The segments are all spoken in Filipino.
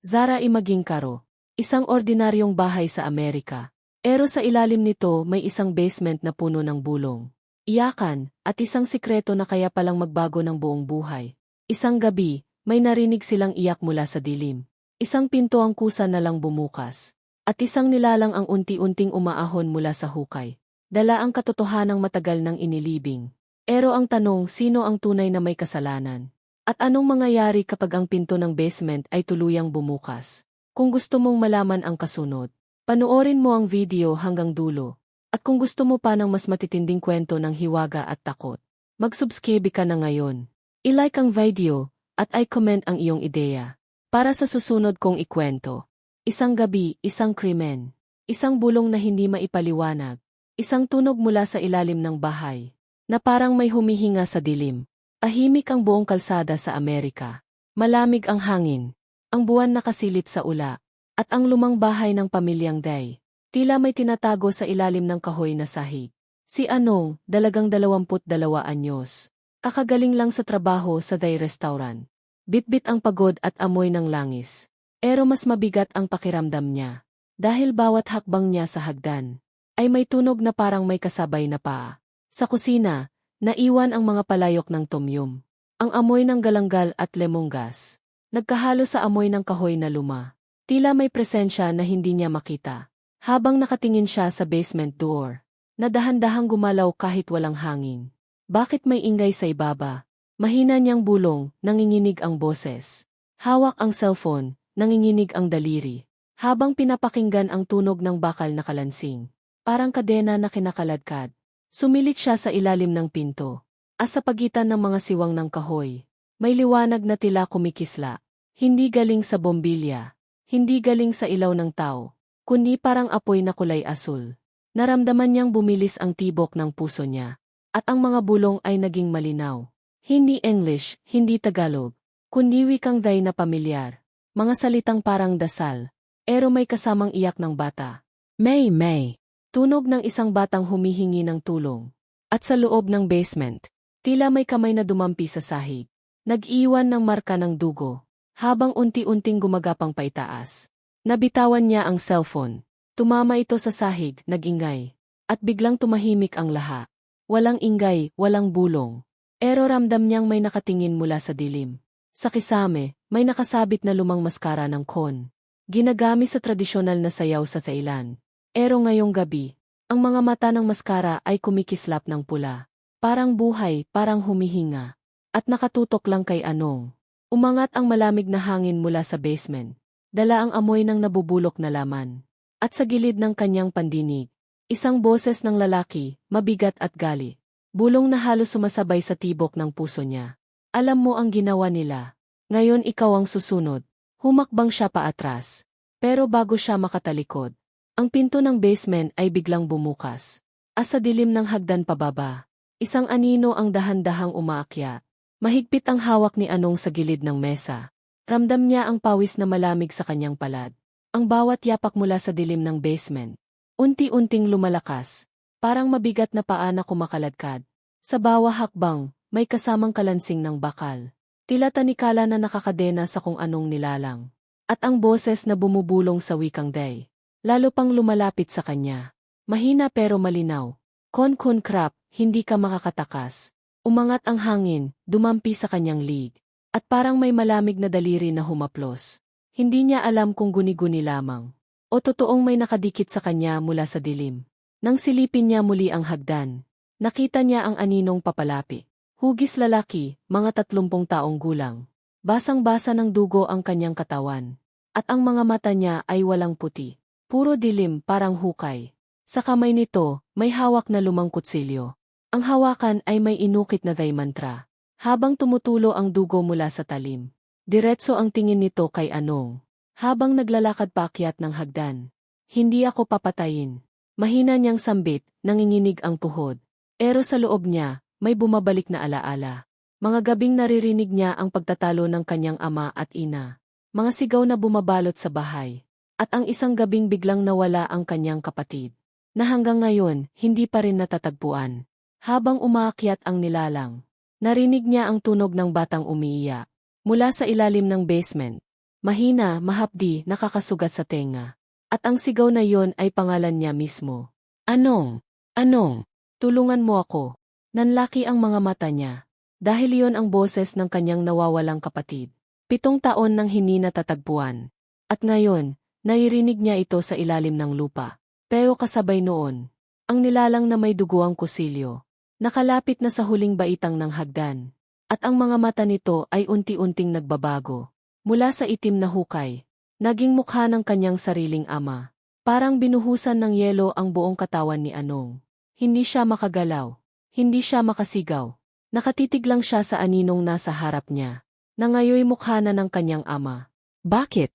Zara ay maging karo. Isang ordinaryong bahay sa Amerika. Pero sa ilalim nito may isang basement na puno ng bulong. Iyakan, at isang sikreto na kaya palang magbago ng buong buhay. Isang gabi, may narinig silang iyak mula sa dilim. Isang pinto ang kusa na lang bumukas. At isang nilalang ang unti-unting umaahon mula sa hukay. Dala ang katotohanang matagal ng inilibing. Pero ang tanong, sino ang tunay na may kasalanan? At anong mangyayari kapag ang pinto ng basement ay tuluyang bumukas? Kung gusto mong malaman ang kasunod, panoorin mo ang video hanggang dulo. At kung gusto mo pa ng mas matitinding kwento ng hiwaga at takot, mag-subscribe ka na ngayon. I-like ang video, at i-comment ang iyong ideya. Para sa susunod kong ikwento. Isang gabi, isang krimen. Isang bulong na hindi maipaliwanag. Isang tunog mula sa ilalim ng bahay. Na parang may humihinga sa dilim. Ahimik ang buong kalsada sa Amerika. Malamig ang hangin. Ang buwan nakasilip sa ula. At ang lumang bahay ng pamilyang Day. Tila may tinatago sa ilalim ng kahoy na sahig. Si Anong, dalagang 22 anyos. Kakagaling lang sa trabaho sa Day Restaurant. Bitbit ang pagod at amoy ng langis. Pero mas mabigat ang pakiramdam niya. Dahil bawat hakbang niya sa hagdan, ay may tunog na parang may kasabay na paa. Sa kusina, naiwan ang mga palayok ng tomyum. Ang amoy ng galanggal at lemongas. Nagkahalo sa amoy ng kahoy na luma. Tila may presensya na hindi niya makita. Habang nakatingin siya sa basement door, nadahan-dahang gumalaw kahit walang hangin. Bakit may ingay sa ibaba? Mahina niyang bulong, nanginginig ang boses. Hawak ang cellphone, nanginginig ang daliri. Habang pinapakinggan ang tunog ng bakal na kalansing. Parang kadena na kinakaladkad. Sumilit siya sa ilalim ng pinto. As sa pagitan ng mga siwang ng kahoy. May liwanag na tila kumikisla. Hindi galing sa bombilya. Hindi galing sa ilaw ng tao. Kundi parang apoy na kulay asul. Naramdaman niyang bumilis ang tibok ng puso niya. At ang mga bulong ay naging malinaw. Hindi English, hindi Tagalog. Kundi wikang day na pamilyar. Mga salitang parang dasal. Pero may kasamang iyak ng bata. May, may. Tunog ng isang batang humihingi ng tulong. At sa loob ng basement, tila may kamay na dumampi sa sahig. Nag-iwan ng marka ng dugo, habang unti-unting gumagapang paitaas. Nabitawan niya ang cellphone. Tumama ito sa sahig, nagingay. At biglang tumahimik ang laha. Walang ingay, walang bulong. Pero ramdam niyang may nakatingin mula sa dilim. Sa kisame, may nakasabit na lumang maskara ng kon. Ginagamit sa tradisyonal na sayaw sa Thailand. Pero ngayong gabi, ang mga mata ng maskara ay kumikislap ng pula. Parang buhay, parang humihinga. At nakatutok lang kay Anong. Umangat ang malamig na hangin mula sa basement. Dala ang amoy ng nabubulok na laman. At sa gilid ng kanyang pandinig, isang boses ng lalaki, mabigat at gali. Bulong na halos sumasabay sa tibok ng puso niya. Alam mo ang ginawa nila. Ngayon ikaw ang susunod. Humakbang siya paatras. Pero bago siya makatalikod, ang pinto ng basement ay biglang bumukas. As sa dilim ng hagdan pababa, isang anino ang dahan-dahang umaakyat. Mahigpit ang hawak ni Anong sa gilid ng mesa. Ramdam niya ang pawis na malamig sa kanyang palad. Ang bawat yapak mula sa dilim ng basement. Unti-unting lumalakas, parang mabigat na paa na kumakaladkad. Sa bawah hakbang, may kasamang kalansing ng bakal. Tila tanikala na nakakadena sa kung anong nilalang. At ang boses na bumubulong sa wikang day. Lalo pang lumalapit sa kanya. Mahina pero malinaw. Kon kun krap, hindi ka makakatakas. Umangat ang hangin, dumampi sa kanyang lig. At parang may malamig na daliri na humaplos. Hindi niya alam kung guni-guni lamang. O totoong may nakadikit sa kanya mula sa dilim. Nang silipin niya muli ang hagdan, nakita niya ang aninong papalapi. Hugis lalaki, mga tatlumpong taong gulang. Basang-basa ng dugo ang kanyang katawan. At ang mga mata niya ay walang puti. Puro dilim parang hukay. Sa kamay nito, may hawak na lumang kutsilyo. Ang hawakan ay may inukit na day mantra. Habang tumutulo ang dugo mula sa talim. Diretso ang tingin nito kay Anong. Habang naglalakad paakyat ng hagdan. Hindi ako papatayin. Mahina niyang sambit, nanginginig ang tuhod. Pero sa loob niya, may bumabalik na alaala. Mga gabing naririnig niya ang pagtatalo ng kanyang ama at ina. Mga sigaw na bumabalot sa bahay. At ang isang gabing biglang nawala ang kanyang kapatid. Na hanggang ngayon, hindi pa rin natatagpuan. Habang umaakyat ang nilalang, narinig niya ang tunog ng batang umiiyak. Mula sa ilalim ng basement, Mahina, mahapdi, nakakasugat sa tenga. At ang sigaw na yon ay pangalan niya mismo. Anong? Anong? Tulungan mo ako. Nanlaki ang mga mata niya. Dahil yon ang boses ng kanyang nawawalang kapatid. Pitong taon nang hindi natatagpuan. At ngayon, nairinig niya ito sa ilalim ng lupa. Pero kasabay noon, ang nilalang na may duguang kusilyo. Nakalapit na sa huling baitang ng hagdan. At ang mga mata nito ay unti-unting nagbabago. Mula sa itim na hukay, naging mukha ng kanyang sariling ama. Parang binuhusan ng yelo ang buong katawan ni Anong. Hindi siya makagalaw. Hindi siya makasigaw. Nakatitig lang siya sa aninong nasa harap niya. Nangayoy mukha na ng kanyang ama. Bakit?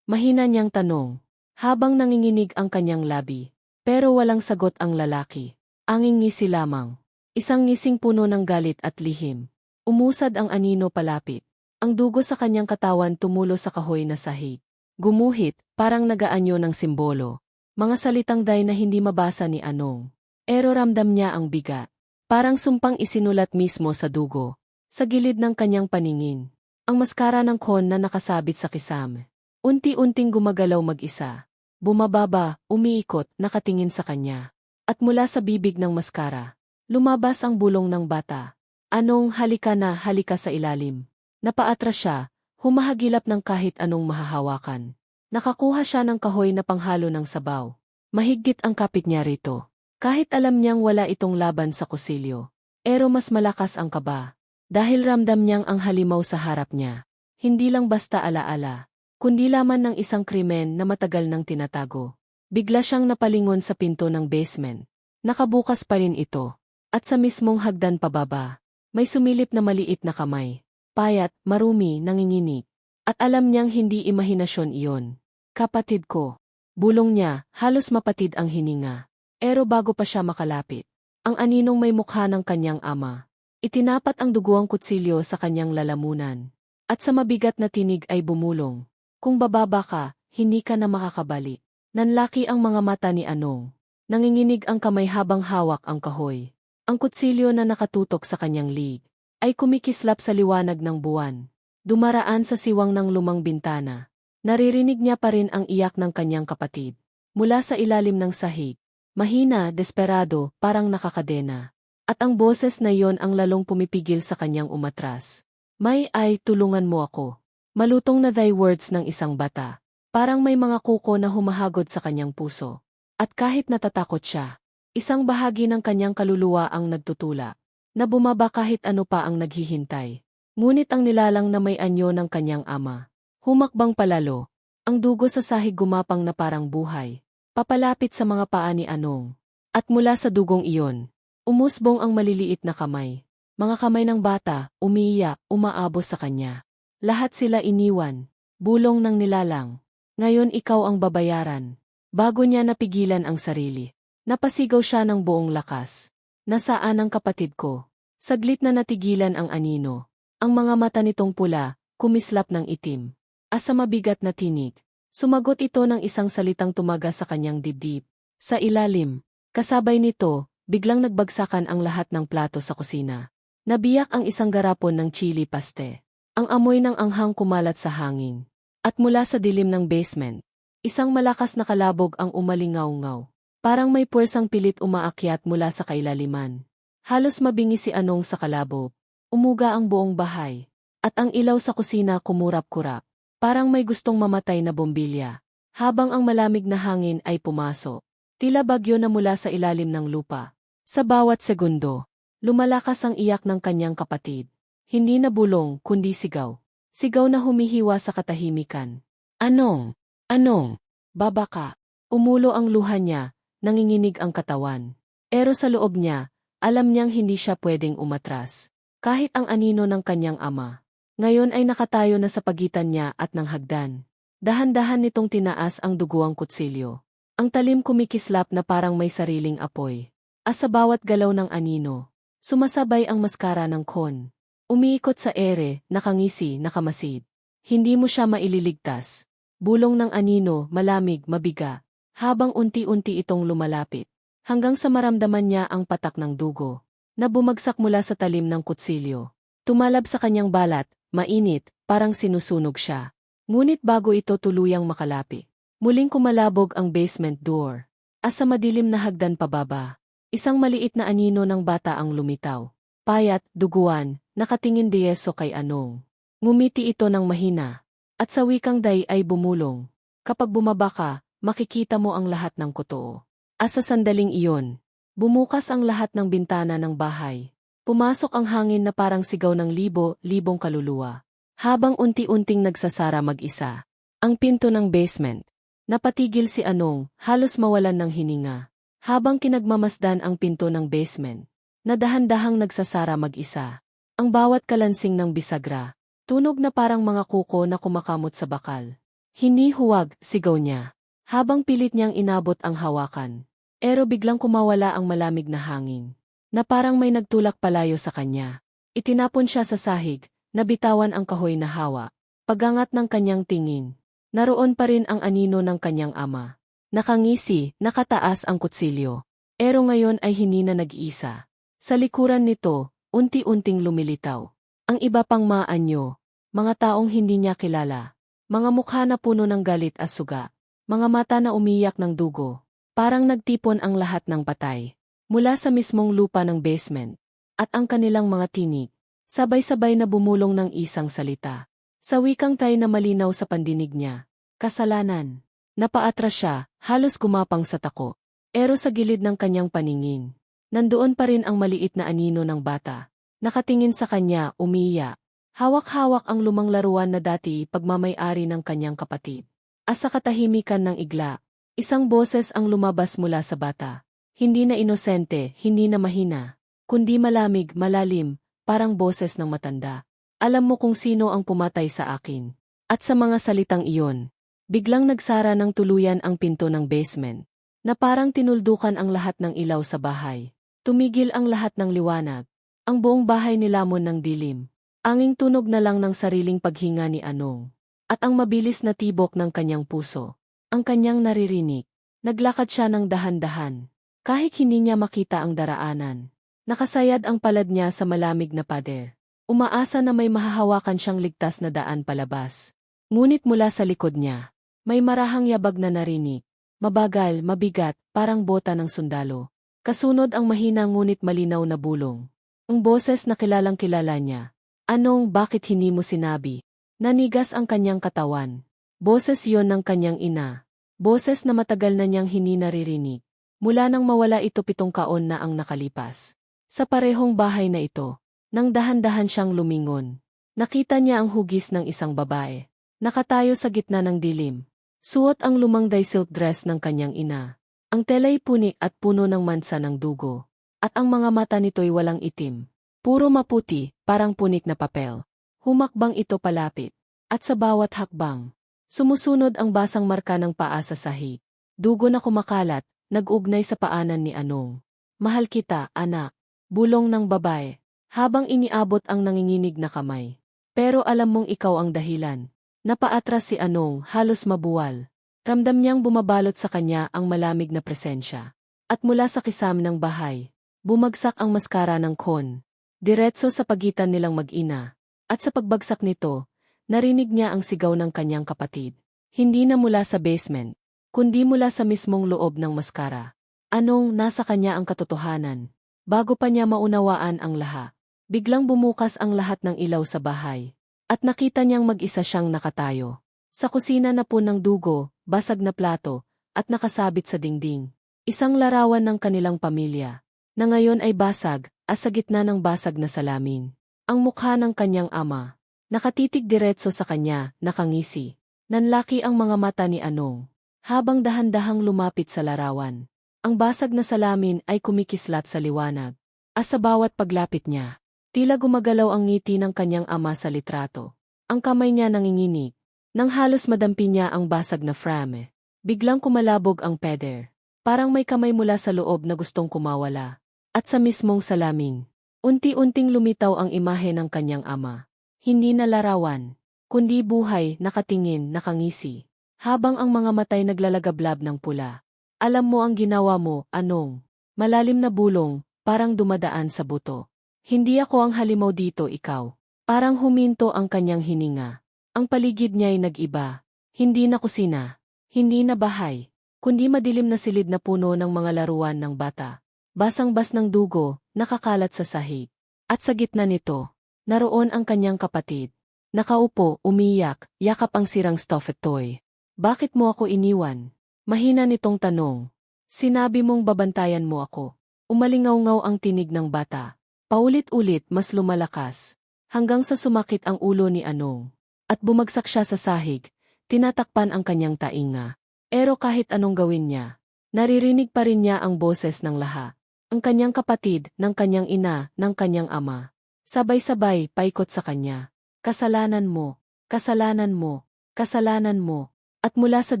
Mahina niyang tanong. Habang nanginginig ang kanyang labi. Pero walang sagot ang lalaki. Anging ngisi lamang. Isang ngising puno ng galit at lihim. Umusad ang anino palapit. Ang dugo sa kanyang katawan tumulo sa kahoy na sahig. Gumuhit, parang nagaanyo ng simbolo. Mga salitang day na hindi mabasa ni Anong. Pero ramdam niya ang bigat. Parang sumpang isinulat mismo sa dugo. Sa gilid ng kanyang paningin. Ang maskara ng kon na nakasabit sa kisame. Unti-unting gumagalaw mag-isa. Bumababa, umiikot, nakatingin sa kanya. At mula sa bibig ng maskara, lumabas ang bulong ng bata. Anong halika na halika sa ilalim. Napaatras siya, humahagilap ng kahit anong mahahawakan. Nakakuha siya ng kahoy na panghalo ng sabaw. Mahigit ang kapit niya rito. Kahit alam niyang wala itong laban sa kusilyo. Pero mas malakas ang kaba. Dahil ramdam niyang ang halimaw sa harap niya. Hindi lang basta alaala, kundi laman ng isang krimen na matagal nang tinatago. Bigla siyang napalingon sa pinto ng basement. Nakabukas pa rin ito. At sa mismong hagdan pababa, may sumilip na maliit na kamay. Payat, marumi, nanginginig. At alam niyang hindi imahinasyon iyon. Kapatid ko. Bulong niya, halos mapatid ang hininga. Pero bago pa siya makalapit, ang aninong may mukha ng kanyang ama. Itinapat ang duguang kutsilyo sa kanyang lalamunan. At sa mabigat na tinig ay bumulong. Kung bababa ka, hindi ka na makakabalik. Nanlaki ang mga mata ni Anong. Nanginginig ang kamay habang hawak ang kahoy. Ang kutsilyo na nakatutok sa kanyang lig ay kumikislap sa liwanag ng buwan. Dumaraan sa siwang ng lumang bintana. Naririnig niya pa rin ang iyak ng kanyang kapatid. Mula sa ilalim ng sahig. Mahina, desperado, parang nakakadena. At ang boses na yon ang lalong pumipigil sa kanyang umatras. May ay, tulungan mo ako. Malutong na thy words ng isang bata. Parang may mga kuko na humahagod sa kanyang puso. At kahit natatakot siya, Isang bahagi ng kanyang kaluluwa ang nagtutula, na bumaba kahit ano pa ang naghihintay. Ngunit ang nilalang na may anyo ng kanyang ama. Humakbang palalo, ang dugo sa sahig gumapang na parang buhay. Papalapit sa mga paa ni Anong. At mula sa dugong iyon, umusbong ang maliliit na kamay. Mga kamay ng bata, umiiyak, umaabos sa kanya. Lahat sila iniwan, bulong ng nilalang. Ngayon ikaw ang babayaran. Bago niya napigilan ang sarili. Napasigaw siya ng buong lakas. Nasaan ang kapatid ko? Saglit na natigilan ang anino. Ang mga mata nitong pula, kumislap ng itim. Asa mabigat na tinig. Sumagot ito ng isang salitang tumaga sa kanyang dibdib. Sa ilalim, kasabay nito, biglang nagbagsakan ang lahat ng plato sa kusina. Nabiyak ang isang garapon ng chili paste. Ang amoy ng anghang kumalat sa hangin. At mula sa dilim ng basement, isang malakas na kalabog ang umalingaw-ngaw. Parang may puwersang pilit umaakyat mula sa kailaliman. Halos mabingi si Anong sa kalabog. Umuga ang buong bahay. At ang ilaw sa kusina kumurap-kurap. Parang may gustong mamatay na bombilya. Habang ang malamig na hangin ay pumasok. Tila bagyo na mula sa ilalim ng lupa. Sa bawat segundo, lumalakas ang iyak ng kanyang kapatid. Hindi na bulong, kundi sigaw. Sigaw na humihiwa sa katahimikan. Anong? Anong? Baba ka. Umulo ang luha niya, nanginginig ang katawan. Pero sa loob niya, alam niyang hindi siya pwedeng umatras. Kahit ang anino ng kanyang ama. Ngayon ay nakatayo na sa pagitan niya at ng hagdan. Dahan-dahan nitong tinaas ang duguang kutsilyo. Ang talim kumikislap na parang may sariling apoy. As sa bawat galaw ng anino, sumasabay ang maskara ng kon. Umiikot sa ere, nakangisi, nakamasid. Hindi mo siya maililigtas. Bulong ng anino, malamig, mabiga, habang unti-unti itong lumalapit, hanggang sa maramdaman niya ang patak ng dugo, na bumagsak mula sa talim ng kutsilyo. Tumalab sa kanyang balat, mainit, parang sinusunog siya. Ngunit bago ito tuluyang makalapi, muling kumalabog ang basement door. As sa madilim na hagdan pababa, isang maliit na anino ng bata ang lumitaw. Payat, duguan, nakatingin diyeso kay Anong. Ngumiti ito ng mahina, at sa wikang day ay bumulong. Kapag bumaba ka, makikita mo ang lahat ng kotoo. As sa sandaling iyon, bumukas ang lahat ng bintana ng bahay. Pumasok ang hangin na parang sigaw ng libo-libong kaluluwa. Habang unti-unting nagsasara mag-isa, ang pinto ng basement. Napatigil si Anong, halos mawalan ng hininga. Habang kinagmamasdan ang pinto ng basement, nadahan-dahang nagsasara mag-isa. Ang bawat kalansing ng bisagra, tunog na parang mga kuko na kumakamot sa bakal. Hinihuwag, sigaw niya. Habang pilit niyang inabot ang hawakan. Ero biglang kumawala ang malamig na hangin na parang may nagtulak palayo sa kanya. Itinapon siya sa sahig, nabitawan ang kahoy na hawa. Pagangat ng kanyang tingin, naroon pa rin ang anino ng kanyang ama. Nakangisi, nakataas ang kutsilyo. Ero ngayon ay hindi na nag-iisa. Sa likuran nito, unti-unting lumilitaw. Ang iba pang maanyo, mga taong hindi niya kilala. Mga mukha na puno ng galit at suga. Mga mata na umiyak ng dugo. Parang nagtipon ang lahat ng patay mula sa mismong lupa ng basement, at ang kanilang mga tinig, sabay-sabay na bumulong ng isang salita. Sa wikang tay na malinaw sa pandinig niya, kasalanan. Napaatras siya, halos gumapang sa tako. Ero sa gilid ng kanyang paningin. Nandoon pa rin ang maliit na anino ng bata. Nakatingin sa kanya, umiiyak. Hawak-hawak ang lumang laruan na dati pagmamay-ari ng kanyang kapatid. Asa katahimikan ng igla, isang boses ang lumabas mula sa bata. Hindi na inosente, hindi na mahina, kundi malamig, malalim, parang boses ng matanda. Alam mo kung sino ang pumatay sa akin. At sa mga salitang iyon, biglang nagsara ng tuluyan ang pinto ng basement, na parang tinuldukan ang lahat ng ilaw sa bahay. Tumigil ang lahat ng liwanag. Ang buong bahay nilamon ng dilim. Anging tunog na lang ng sariling paghinga ni Anong. At ang mabilis na tibok ng kanyang puso. Ang kanyang naririnig. Naglakad siya ng dahan-dahan. Kahit hindi niya makita ang daraanan, nakasayad ang palad niya sa malamig na pader. Umaasa na may mahahawakan siyang ligtas na daan palabas. Ngunit mula sa likod niya, may marahang yabag na narinig. Mabagal, mabigat, parang bota ng sundalo. Kasunod ang mahina ngunit malinaw na bulong. Ang boses na kilalang kilala niya. Anong bakit hindi mo sinabi? Nanigas ang kanyang katawan. Boses yon ng kanyang ina. Boses na matagal na niyang hindi naririnig. Mula nang mawala ito pitong kaon na ang nakalipas. Sa parehong bahay na ito, nang dahan-dahan siyang lumingon. Nakita niya ang hugis ng isang babae. Nakatayo sa gitna ng dilim. Suot ang lumang day silk dress ng kanyang ina. Ang telay puni at puno ng mansa ng dugo. At ang mga mata nito'y walang itim. Puro maputi, parang punik na papel. Humakbang ito palapit. At sa bawat hakbang, sumusunod ang basang marka ng paa sa sahig. Dugo na kumakalat, nag-ugnay sa paanan ni Anong. Mahal kita, anak. Bulong ng babae. Habang iniabot ang nanginginig na kamay. Pero alam mong ikaw ang dahilan. Napaatras si Anong, halos mabuwal. Ramdam niyang bumabalot sa kanya ang malamig na presensya. At mula sa kisam ng bahay, bumagsak ang maskara ng kon. Diretso sa pagitan nilang mag-ina. At sa pagbagsak nito, narinig niya ang sigaw ng kanyang kapatid. Hindi na mula sa basement, kundi mula sa mismong loob ng maskara. Anong nasa kanya ang katotohanan? Bago pa niya maunawaan ang laha, biglang bumukas ang lahat ng ilaw sa bahay. At nakita niyang mag-isa siyang nakatayo. Sa kusina na po ng dugo, basag na plato, at nakasabit sa dingding. Isang larawan ng kanilang pamilya, na ngayon ay basag, at sa gitna ng basag na salamin. Ang mukha ng kanyang ama, nakatitig diretso sa kanya, nakangisi. Nanlaki ang mga mata ni Anong. Habang dahan-dahang lumapit sa larawan, ang basag na salamin ay kumikislat sa liwanag. As sa bawat paglapit niya, tila gumagalaw ang ngiti ng kanyang ama sa litrato. Ang kamay niya nanginginig. Nang halos madampi niya ang basag na frame, biglang kumalabog ang peder. Parang may kamay mula sa loob na gustong kumawala. At sa mismong salamin, unti-unting lumitaw ang imahe ng kanyang ama. Hindi na larawan, kundi buhay, nakatingin, nakangisi. Habang ang mga matay naglalagablab ng pula. Alam mo ang ginawa mo, anong? Malalim na bulong, parang dumadaan sa buto. Hindi ako ang halimaw dito ikaw. Parang huminto ang kanyang hininga. Ang paligid niya'y nag-iba. Hindi na kusina. Hindi na bahay. Kundi madilim na silid na puno ng mga laruan ng bata. Basang-bas ng dugo, nakakalat sa sahig. At sa gitna nito, naroon ang kanyang kapatid. Nakaupo, umiyak, yakap ang sirang stuffed toy. Bakit mo ako iniwan? Mahina nitong tanong. Sinabi mong babantayan mo ako. Umalingaw-ngaw ang tinig ng bata. Paulit-ulit mas lumalakas. Hanggang sa sumakit ang ulo ni Anong. At bumagsak siya sa sahig, tinatakpan ang kanyang tainga. Pero kahit anong gawin niya, naririnig pa rin niya ang boses ng laha. Ang kanyang kapatid, ng kanyang ina, ng kanyang ama. Sabay-sabay, paikot sa kanya. Kasalanan mo, kasalanan mo, kasalanan mo. At mula sa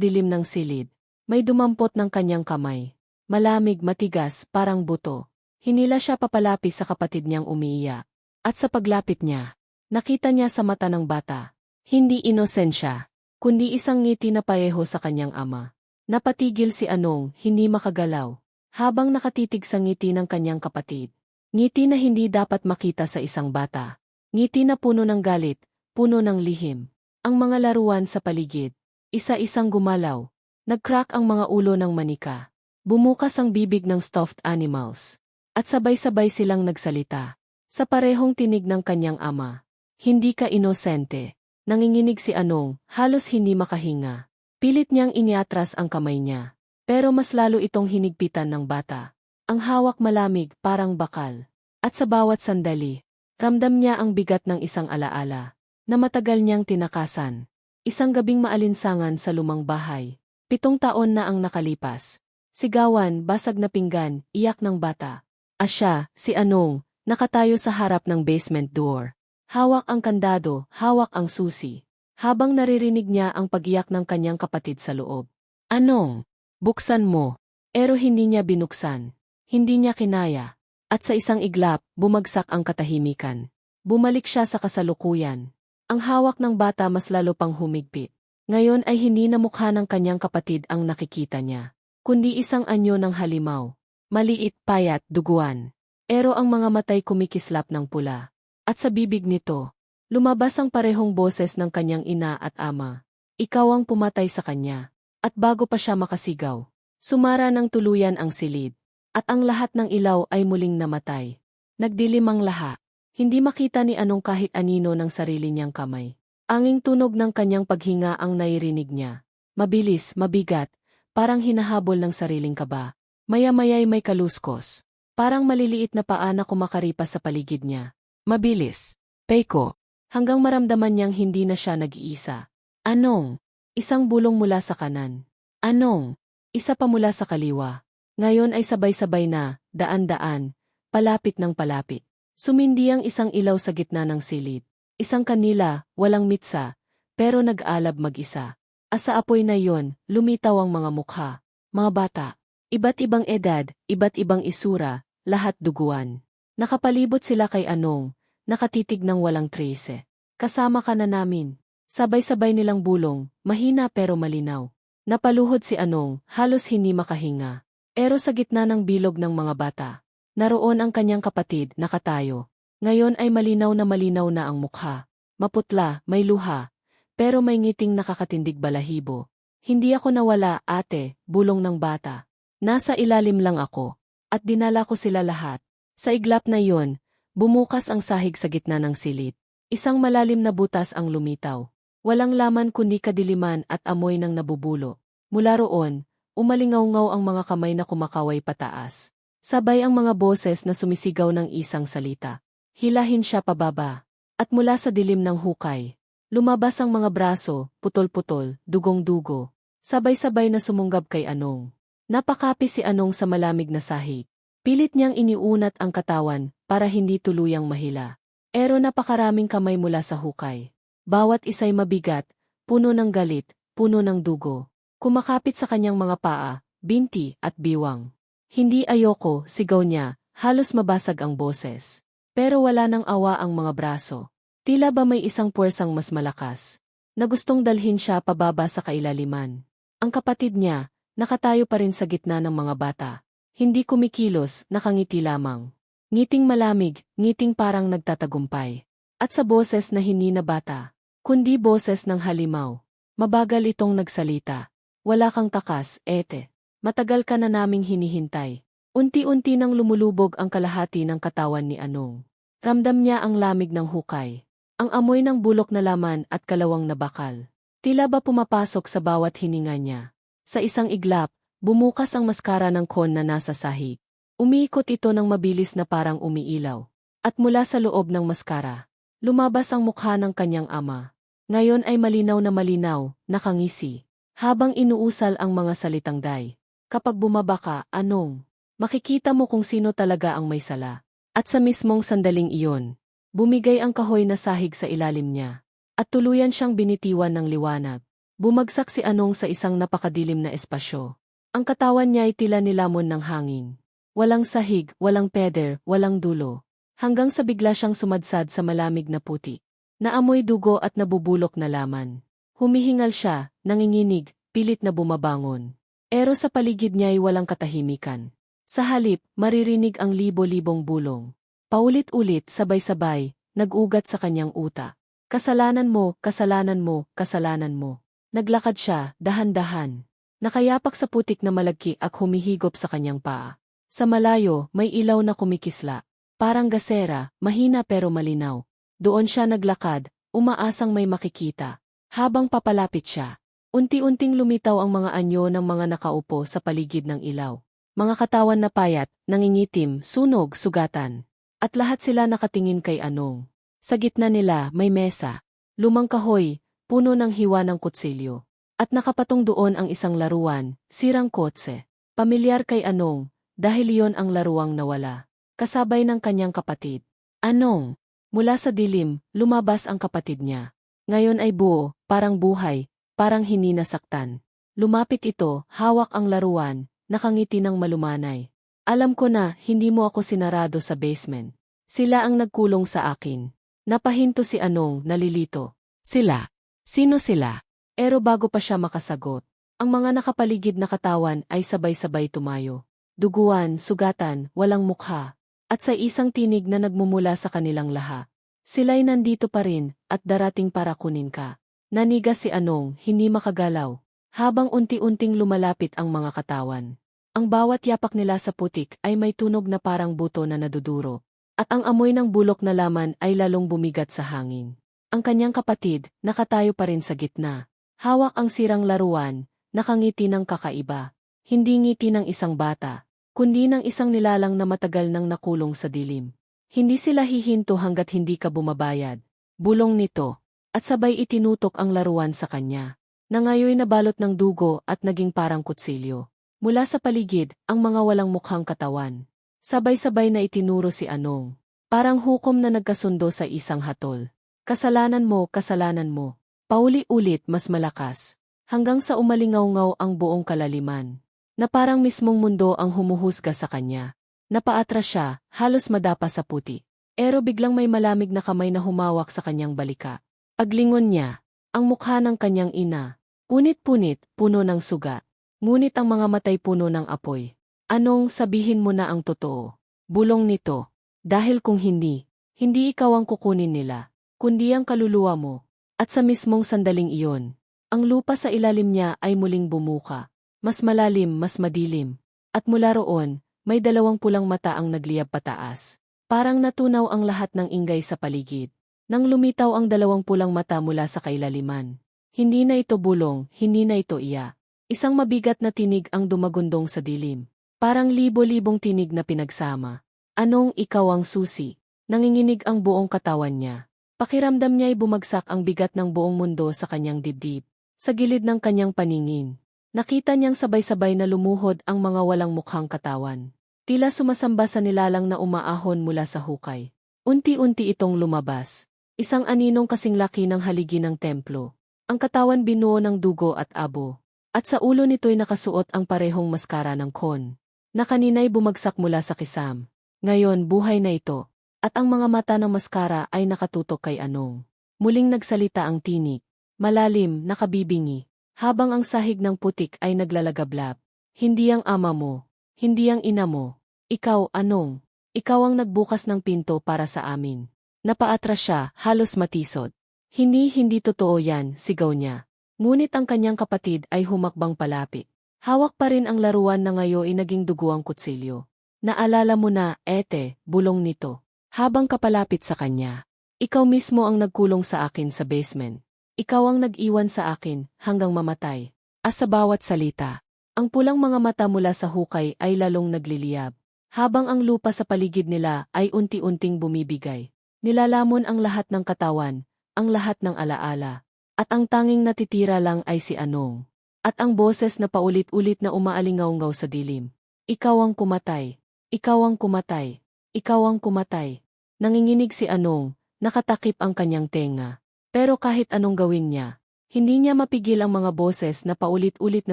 dilim ng silid, may dumampot ng kanyang kamay. Malamig, matigas, parang buto. Hinila siya papalapi sa kapatid niyang umiiyak. At sa paglapit niya, nakita niya sa mata ng bata. Hindi inosensya, kundi isang ngiti na pareho sa kanyang ama. Napatigil si Anong, hindi makagalaw, habang nakatitig sa ngiti ng kanyang kapatid. Ngiti na hindi dapat makita sa isang bata. Ngiti na puno ng galit, puno ng lihim. Ang mga laruan sa paligid, isa-isang gumalaw. Nag-crack ang mga ulo ng manika. Bumukas ang bibig ng stuffed animals. At sabay-sabay silang nagsalita. Sa parehong tinig ng kanyang ama. Hindi ka inosente. Nanginginig si Anong, halos hindi makahinga. Pilit niyang iniatras ang kamay niya. Pero mas lalo itong hinigpitan ng bata. Ang hawak malamig, parang bakal. At sa bawat sandali, ramdam niya ang bigat ng isang alaala, na matagal niyang tinakasan. Isang gabing maalinsangan sa lumang bahay. Pitong taon na ang nakalipas. Sigawan, basag na pinggan, iyak ng bata. Asya, si Anong, nakatayo sa harap ng basement door. Hawak ang kandado, hawak ang susi. Habang naririnig niya ang pagiyak ng kanyang kapatid sa loob. Anong? Buksan mo. Pero hindi niya binuksan. Hindi niya kinaya. At sa isang iglap, bumagsak ang katahimikan. Bumalik siya sa kasalukuyan. Ang hawak ng bata mas lalo pang humigpit. Ngayon ay hindi na mukha ng kanyang kapatid ang nakikita niya, kundi isang anyo ng halimaw. Maliit, payat, duguan. Pero ang mga matay kumikislap ng pula. At sa bibig nito, lumabas ang parehong boses ng kanyang ina at ama. Ikaw ang pumatay sa kanya. At bago pa siya makasigaw, sumara ng tuluyan ang silid. At ang lahat ng ilaw ay muling namatay. Nagdilim ang laha. Hindi makita ni anong kahit anino ng sarili niyang kamay. Anging tunog ng kanyang paghinga ang nairinig niya. Mabilis, mabigat, parang hinahabol ng sariling kaba. Maya-maya'y may kaluskos. Parang maliliit na paa na kumakaripas sa paligid niya. Mabilis. Peiko. Hanggang maramdaman niyang hindi na siya nag-iisa. Anong? Isang bulong mula sa kanan. Anong? Isa pa mula sa kaliwa. Ngayon ay sabay-sabay na, daan-daan, palapit ng palapit. Sumindi ang isang ilaw sa gitna ng silid. Isang kanila, walang mitsa, pero nag-alab mag-isa. Asa apoy na yon, lumitaw ang mga mukha, mga bata. Iba't ibang edad, iba't ibang isura, lahat duguan. Nakapalibot sila kay Anong, nakatitig ng walang trace. Kasama ka na namin. Sabay-sabay nilang bulong, mahina pero malinaw. Napaluhod si Anong, halos hindi makahinga. Pero sa gitna ng bilog ng mga bata, naroon ang kanyang kapatid, nakatayo. Ngayon ay malinaw na malinaw na ang mukha. Maputla, may luha, pero may ngiting nakakatindig balahibo. Hindi ako nawala, ate, bulong ng bata. Nasa ilalim lang ako, at dinala ko sila lahat. Sa iglap na yon, bumukas ang sahig sa gitna ng silid. Isang malalim na butas ang lumitaw. Walang laman kundi kadiliman at amoy ng nabubulo. Mula roon, Umalingaw-ngaw ang mga kamay na kumakaway pataas. Sabay ang mga boses na sumisigaw ng isang salita. Hilahin siya pababa. At mula sa dilim ng hukay, lumabas ang mga braso, putol-putol, dugong-dugo. Sabay-sabay na sumunggab kay Anong. Napakapi si Anong sa malamig na sahig. Pilit niyang iniunat ang katawan para hindi tuluyang mahila. Pero napakaraming kamay mula sa hukay. Bawat isa'y mabigat, puno ng galit, puno ng dugo. Kumakapit sa kanyang mga paa, binti at biwang. Hindi ayoko, sigaw niya, halos mabasag ang boses. Pero wala nang awa ang mga braso. Tila ba may isang puwersang mas malakas, na gustong dalhin siya pababa sa kailaliman. Ang kapatid niya, nakatayo pa rin sa gitna ng mga bata. Hindi kumikilos, nakangiti lamang. Ngiting malamig, ngiting parang nagtatagumpay. At sa boses na hindi na bata, kundi boses ng halimaw. Mabagal itong nagsalita. Wala kang takas, ete. Matagal ka na naming hinihintay. Unti-unti nang lumulubog ang kalahati ng katawan ni Anong. Ramdam niya ang lamig ng hukay. Ang amoy ng bulok na laman at kalawang na bakal. Tila ba pumapasok sa bawat hininga niya. Sa isang iglap, bumukas ang maskara ng kon na nasa sahig. Umiikot ito ng mabilis na parang umiilaw. At mula sa loob ng maskara, lumabas ang mukha ng kanyang ama. Ngayon ay malinaw na malinaw, nakangisi. Habang inuusal ang mga salitang day. Kapag bumaba ka, anong? Makikita mo kung sino talaga ang may sala. At sa mismong sandaling iyon, bumigay ang kahoy na sahig sa ilalim niya. At tuluyan siyang binitiwan ng liwanag. Bumagsak si Anong sa isang napakadilim na espasyo. Ang katawan niya ay tila nilamon ng hangin. Walang sahig, walang peder, walang dulo. Hanggang sa bigla siyang sumadsad sa malamig na puti. Naamoy dugo at nabubulok na laman. Humihingal siya, nanginginig, pilit na bumabangon. Ero sa paligid niya ay walang katahimikan. Sa halip, maririnig ang libo-libong bulong. Paulit-ulit, sabay-sabay, nag-ugat sa kanyang uta. Kasalanan mo, kasalanan mo, kasalanan mo. Naglakad siya, dahan-dahan. Nakayapak sa putik na malagki at humihigop sa kanyang paa. Sa malayo, may ilaw na kumikisla. Parang gasera, mahina pero malinaw. Doon siya naglakad, umaasang may makikita. Habang papalapit siya, unti-unting lumitaw ang mga anyo ng mga nakaupo sa paligid ng ilaw. Mga katawan na payat, nangingitim, sunog, sugatan. At lahat sila nakatingin kay Anong. Sa gitna nila may mesa, lumang kahoy, puno ng hiwa ng kutsilyo. At nakapatong doon ang isang laruan, sirang kotse. Pamilyar kay Anong, dahil iyon ang laruang nawala. Kasabay ng kanyang kapatid. Anong? Mula sa dilim, lumabas ang kapatid niya. Ngayon ay buo, parang buhay, parang hininasaktan. Lumapit ito, hawak ang laruan, nakangiti ng malumanay. Alam ko na, hindi mo ako sinarado sa basement. Sila ang nagkulong sa akin. Napahinto si Anong, nalilito. Sila. Sino sila? Pero bago pa siya makasagot, ang mga nakapaligid na katawan ay sabay-sabay tumayo. Duguan, sugatan, walang mukha. At sa isang tinig na nagmumula sa kanilang laha. Sila'y nandito pa rin, at darating para kunin ka. Naniga si Anong, hindi makagalaw habang unti-unting lumalapit ang mga katawan. Ang bawat yapak nila sa putik ay may tunog na parang buto na naduduro, at ang amoy ng bulok na laman ay lalong bumigat sa hangin. Ang kanyang kapatid, nakatayo pa rin sa gitna. Hawak ang sirang laruan, nakangiti ng kakaiba. Hindi ngiti ng isang bata, kundi ng isang nilalang na matagal nang nakulong sa dilim. Hindi sila hihinto hanggat hindi ka bumabayad. Bulong nito, at sabay itinutok ang laruan sa kanya na ngayoy nabalot ng dugo at naging parang kutsilyo. Mula sa paligid, ang mga walang mukhang katawan. Sabay-sabay na itinuro si Anong. Parang hukom na nagkasundo sa isang hatol. Kasalanan mo, kasalanan mo. Pauli-ulit mas malakas. Hanggang sa umalingaw-ngaw ang buong kalaliman. Na parang mismong mundo ang humuhusga sa kanya. Napaatras siya, halos madapa sa puti. Ero biglang may malamig na kamay na humawak sa kanyang balika. Paglingon niya, ang mukha ng kanyang ina, Punit-punit, puno ng suga. Ngunit ang mga matay puno ng apoy. Anong sabihin mo na ang totoo? Bulong nito. Dahil kung hindi, hindi ikaw ang kukunin nila, kundi ang kaluluwa mo. At sa mismong sandaling iyon, ang lupa sa ilalim niya ay muling bumuka. Mas malalim, mas madilim. At mula roon, may dalawang pulang mata ang nagliyab pataas. Parang natunaw ang lahat ng ingay sa paligid. Nang lumitaw ang dalawang pulang mata mula sa kailaliman. Hindi na ito bulong, hindi na ito iya. Isang mabigat na tinig ang dumagundong sa dilim. Parang libo-libong tinig na pinagsama. Anong ikaw ang susi? Nanginginig ang buong katawan niya. Pakiramdam niya ay bumagsak ang bigat ng buong mundo sa kanyang dibdib. Sa gilid ng kanyang paningin. Nakita niyang sabay-sabay na lumuhod ang mga walang mukhang katawan. Tila sumasamba sa nilalang na umaahon mula sa hukay. Unti-unti itong lumabas. Isang aninong kasing laki ng haligi ng templo. Ang katawan binuo ng dugo at abo. At sa ulo nito'y nakasuot ang parehong maskara ng kon. Na kanina'y bumagsak mula sa kisam. Ngayon buhay na ito. At ang mga mata ng maskara ay nakatutok kay Anong. Muling nagsalita ang tinik. Malalim, nakabibingi. Habang ang sahig ng putik ay naglalagablab. Hindi ang ama mo. Hindi ang ina mo. Ikaw, Anong. Ikaw ang nagbukas ng pinto para sa amin. Napaatras siya, halos matisod. Hindi hindi totoo yan, sigaw niya. Ngunit ang kanyang kapatid ay humakbang palapit. Hawak pa rin ang laruan na ngayon ay naging dugo ang kutsilyo. Naalala mo na, ete, bulong nito. Habang kapalapit sa kanya. Ikaw mismo ang nagkulong sa akin sa basement. Ikaw ang nag-iwan sa akin hanggang mamatay. As sa bawat salita, ang pulang mga mata mula sa hukay ay lalong nagliliyab. Habang ang lupa sa paligid nila ay unti-unting bumibigay. Nilalamon ang lahat ng katawan, ang lahat ng alaala. At ang tanging natitira lang ay si Anong. At ang boses na paulit-ulit na umaalingaw-ngaw sa dilim. Ikaw ang kumatay. Ikaw ang kumatay. Ikaw ang kumatay. Nanginginig si Anong, nakatakip ang kanyang tenga. Pero kahit anong gawin niya, hindi niya mapigil ang mga boses na paulit-ulit na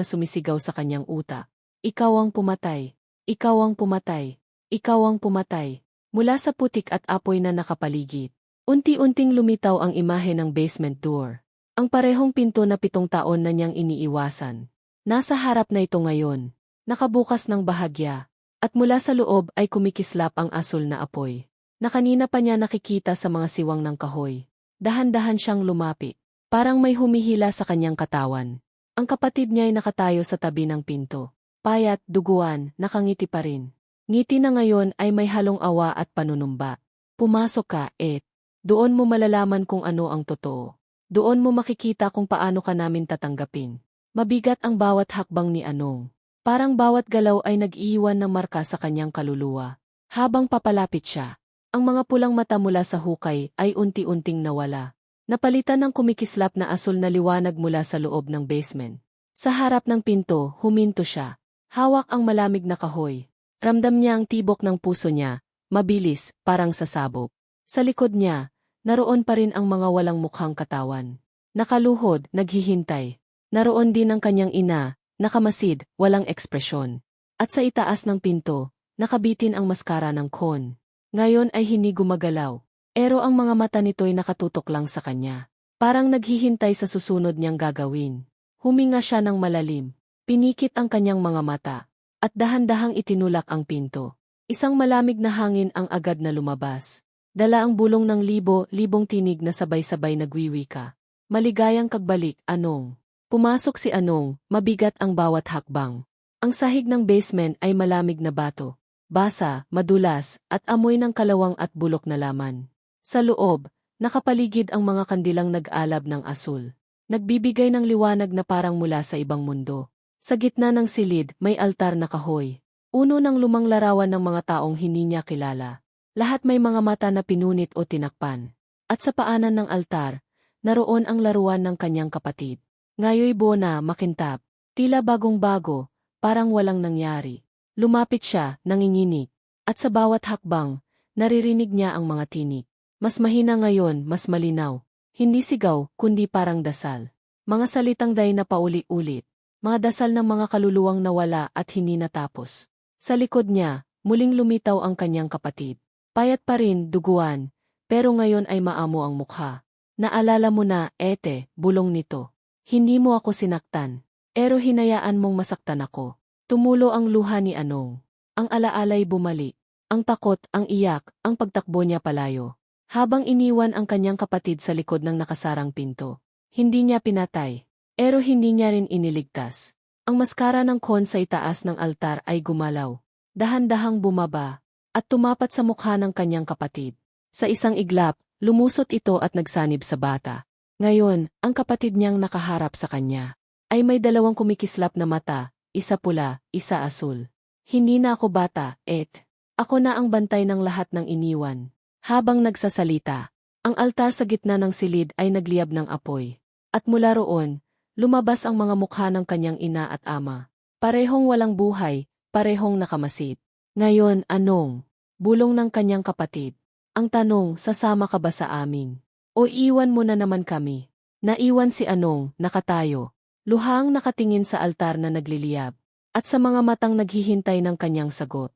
sumisigaw sa kanyang utak. Ikaw ang pumatay. Ikaw ang pumatay. Ikaw ang pumatay. Mula sa putik at apoy na nakapaligid. Unti-unting lumitaw ang imahe ng basement door. Ang parehong pinto na pitong taon na niyang iniiwasan. Nasa harap na ito ngayon. Nakabukas ng bahagya. At mula sa loob ay kumikislap ang asul na apoy. Na kanina pa niya nakikita sa mga siwang ng kahoy. Dahan-dahan siyang lumapit. Parang may humihila sa kanyang katawan. Ang kapatid niya ay nakatayo sa tabi ng pinto. Payat, duguan, nakangiti pa rin. Ngiti na ngayon ay may halong awa at panunumba. Pumasok ka, et. Doon mo malalaman kung ano ang totoo. Doon mo makikita kung paano ka namin tatanggapin. Mabigat ang bawat hakbang ni Anong. Parang bawat galaw ay nag-iiwan ng marka sa kanyang kaluluwa. Habang papalapit siya, ang mga pulang mata mula sa hukay ay unti-unting nawala. Napalitan ng kumikislap na asul na liwanag mula sa loob ng basement. Sa harap ng pinto, huminto siya. Hawak ang malamig na kahoy. Ramdam niya ang tibok ng puso niya, mabilis, parang sasabog. Sa likod niya, naroon pa rin ang mga walang mukhang katawan. Nakaluhod, naghihintay. Naroon din ang kanyang ina, nakamasid, walang ekspresyon. At sa itaas ng pinto, nakabitin ang maskara ng kon. Ngayon ay hindi gumagalaw. Pero ang mga mata nito'y nakatutok lang sa kanya. Parang naghihintay sa susunod niyang gagawin. Huminga siya ng malalim. Pinikit ang kanyang mga mata. At dahan-dahang itinulak ang pinto. Isang malamig na hangin ang agad na lumabas. Dala ang bulong ng libo-libong tinig na sabay-sabay nagwiwika. Maligayang kagbalik, Anong. Pumasok si Anong, mabigat ang bawat hakbang. Ang sahig ng basement ay malamig na bato. Basa, madulas, at amoy ng kalawang at bulok na laman. Sa loob, nakapaligid ang mga kandilang nag-alab ng asul. Nagbibigay ng liwanag na parang mula sa ibang mundo. Sa gitna ng silid, may altar na kahoy. Uno ng lumang larawan ng mga taong hindi niya kilala. Lahat may mga mata na pinunit o tinakpan. At sa paanan ng altar, naroon ang laruan ng kanyang kapatid. Ngayoy bona, makintab, tila bagong-bago, parang walang nangyari. Lumapit siya, nanginginig. At sa bawat hakbang, naririnig niya ang mga tinig. Mas mahina ngayon, mas malinaw. Hindi sigaw, kundi parang dasal. Mga salitang day na pauli-ulit. Mga dasal ng mga kaluluwang nawala at hindi natapos. Sa likod niya, muling lumitaw ang kanyang kapatid. Payat pa rin, duguan, pero ngayon ay maamo ang mukha. Naalala mo na, ete, bulong nito. Hindi mo ako sinaktan, pero hinayaan mong masaktan ako. Tumulo ang luha ni Anong. Ang alaalay bumalik. Ang takot, ang iyak, ang pagtakbo niya palayo. Habang iniwan ang kanyang kapatid sa likod ng nakasarang pinto. Hindi niya pinatay, pero hindi niya rin iniligtas. Ang maskara ng kon sa itaas ng altar ay gumalaw. Dahan-dahang bumaba, at tumapat sa mukha ng kanyang kapatid. Sa isang iglap, lumusot ito at nagsanib sa bata. Ngayon, ang kapatid niyang nakaharap sa kanya ay may dalawang kumikislap na mata, isa pula, isa asul. Hindi na ako bata, et. Ako na ang bantay ng lahat ng iniwan. Habang nagsasalita, ang altar sa gitna ng silid ay nagliyab ng apoy. At mula roon, lumabas ang mga mukha ng kanyang ina at ama. Parehong walang buhay, parehong nakamasid. Ngayon, anong? Bulong ng kanyang kapatid. Ang tanong, sasama ka ba sa amin? O iwan mo na naman kami? Naiwan si Anong, nakatayo. Luhang nakatingin sa altar na nagliliyab. At sa mga matang naghihintay ng kanyang sagot.